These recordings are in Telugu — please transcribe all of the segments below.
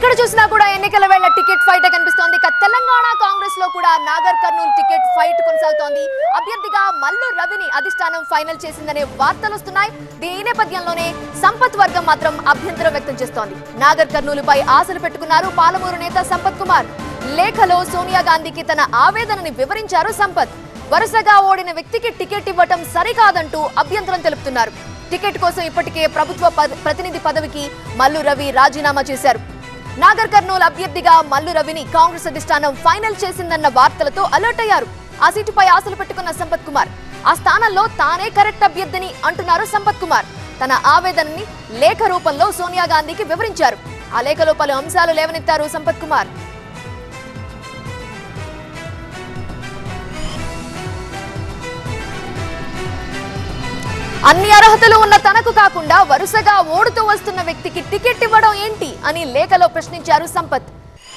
ఎక్కడ చూసినా కూడా ఎన్నికల వేళ టికెట్ ఫైట్ కనిపిస్తోంది. తెలంగాణ కాంగ్రెస్లో కూడా నాగర్ కర్నూలు టికెట్ ఫైట్ కొనసాగుతోంది. అభ్యర్థిగా మల్లు రవిని అధిష్టానం ఫైనల్ చేసిందనే వార్తలు వస్తున్నాయి. దీని నేపథ్యంలోనే సంపత్ వర్గం మాత్రం అభ్యంతరం వ్యక్తం చేస్తోంది. నాగర్ కర్నూలుపై ఆశలు పెట్టుకున్నారు పాలమూరు నేత సంపత్ కుమార్. లేఖలో సోనియా గాంధీకి తన ఆవేదనని వివరించారు సంపత్. వరుసగా ఓడిన వ్యక్తికి టికెట్ ఇవ్వటం సరికాదంటూ అభ్యంతరం తెలుపుతున్నారు. టికెట్ కోసం ఇప్పటికే ప్రభుత్వ ప్రతినిధి పదవికి మల్లు రవి రాజీనామా చేశారు. నాగర్ కర్నూలు అభ్యర్థిగా మల్లు రవిని కాంగ్రెస్ అధిష్టానం ఫైనల్ చేసిందన్న వార్తలతో అలర్ట్ అయ్యారు. ఆ సీటుపై ఆశలు పెట్టుకున్న సంపత్ కుమార్. ఆ స్థానంలో తానే కరెక్ట్ అభ్యర్థిని అంటున్నారు సంపత్ కుమార్. తన ఆవేదనని లేఖ రూపంలో సోనియా గాంధీకి వివరించారు. ఆ లేఖలో పలు అంశాలు లేవనెత్తారు సంపత్ కుమార్. అన్ని అర్హతలు ఉన్న తనకు కాకుండా వరుసగా ఓడుతూ వస్తున్న వ్యక్తికి టికెట్ ఇవ్వడం ఏంటి అని లేఖలో ప్రశ్నించారు సంపత్.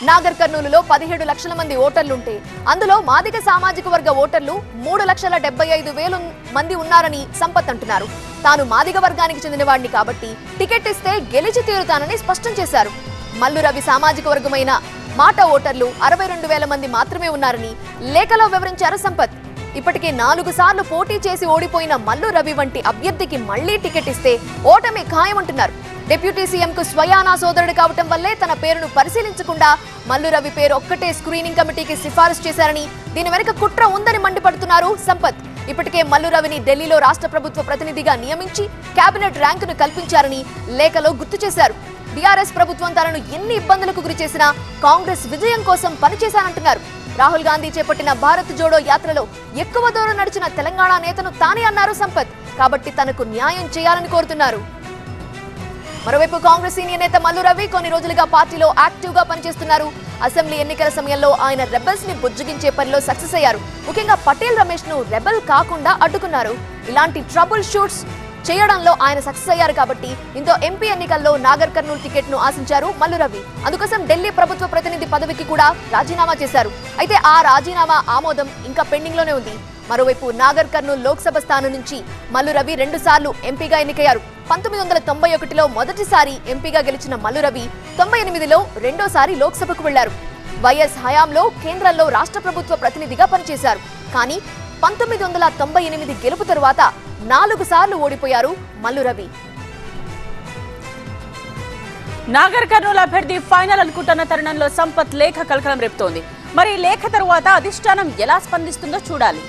నాగర్ కర్నూలులో పదిహేడు లక్షల మంది ఓటర్లుంటే అందులో మాదిక సామాజిక వర్గ ఓటర్లు మూడు లక్షల డెబ్బై ఐదు వేలు మంది ఉన్నారని సంపత్ అంటున్నారు. తాను మాదిగ వర్గానికి చెందినవాడిని కాబట్టి టికెట్ ఇస్తే గెలిచి తీరుతానని స్పష్టం చేశారు. మల్లు రవి సామాజిక వర్గమైన మాట ఓటర్లు అరవై రెండు వేల మంది మాత్రమే ఉన్నారని లేఖలో వివరించారు సంపత్. ఇప్పటికే నాలుగు సార్లు పోటీ చేసి ఓడిపోయిన మల్లు రవి వంటి అభ్యర్థికి మళ్ళీ టికెట్ ఇస్తే ఓటమి ఖాయమంటున్నారు. డిప్యూటీ సీఎంకు స్వయానా సోదరుడు కావటం వల్లే తన పేరును పరిశీలించకుండా మల్లు రవి పేరు ఒక్కటే స్క్రీనింగ్ కమిటీకి సిఫారసు చేశారని దీని వెనుక కుట్ర ఉందని మండిపడుతున్నారు సంపత్. ఇప్పటికే మల్లు రవిని ఢిల్లీలో రాష్ట్ర ప్రభుత్వ ప్రతినిధిగా నియమించి కేబినెట్ ర్యాంకును కల్పించారని లేఖలో గుర్తు చేశారు. బీఆర్ఎస్ ప్రభుత్వం తనను ఎన్ని ఇబ్బందులకు గురి చేసినా కాంగ్రెస్ విజయం కోసం పనిచేశానంటున్నారు. రాహుల్ గాంధీ చేపట్టిన భారత్ జోడో యాత్రలో ఎక్కువ దూరం నడిచిన తెలంగాణ నేతను తానే అన్నారు సంపత్. కాబట్టి తనకు న్యాయం చేయాలని కోరుతున్నారు. మరోవైపు కాంగ్రెస్ సీనియర్ నేత మల్లు రవి కొన్ని రోజులుగా పార్టీలో యాక్టివ్గా పనిచేస్తున్నారు. అసెంబ్లీ ఎన్నికల సమయంలో ఆయన రెబల్స్ని బుజ్జగించే పనిలో సక్సెస్ అయ్యారు. ముఖ్యంగా పటేల్ రమేష్ను రెబల్ కాకుండా అడ్డుకున్నారు. ఇలాంటి ట్రబుల్ షూట్స్ చేయడంలో ఆయన సక్సెస్ అయ్యారు కాబట్టి ఇంతో ఎంపీ ఎన్నికల్లో నాగర్ కర్నూలు టికెట్ను ఆశించారు మల్లు రవి. అందుకోసం ఢిల్లీ ప్రభుత్వ ప్రతినిధి పదవికి కూడా రాజీనామా చేశారు. అయితే ఆ రాజీనామా ఆమోదం ఇంకా పెండింగ్లోనే ఉంది. మరోవైపు నాగర్ కర్నూలు లోక్సభ స్థానం నుంచి మల్లు రవి రెండు సార్లు ఎంపీగా ఎన్నికయ్యారు. పంతొమ్మిది వందల తొంభై ఒకటిలో మొదటిసారి ఎంపీగా గెలిచిన మల్లు రవి తొంభై ఎనిమిదిలో రెండోసారి లోక్సభకు వెళ్ళారు. వైఎస్ హయాంలో కేంద్రంలో రాష్ట్ర ప్రభుత్వ ప్రతినిధిగా పనిచేశారు. కానీ పంతొమ్మిది వందల తొంభై ఎనిమిది గెలుపు తరువాత నాలుగు సార్లు ఓడిపోయారు మల్లు రవి. నాగర్ కర్నూలు అభ్యర్థి ఫైనల్ అనుకుంటున్న తరుణంలో సంపత్ లేఖ కలకలం రేపుతోంది. మరి లేఖ తరువాత అధిష్టానం ఎలా స్పందిస్తుందో చూడాలి.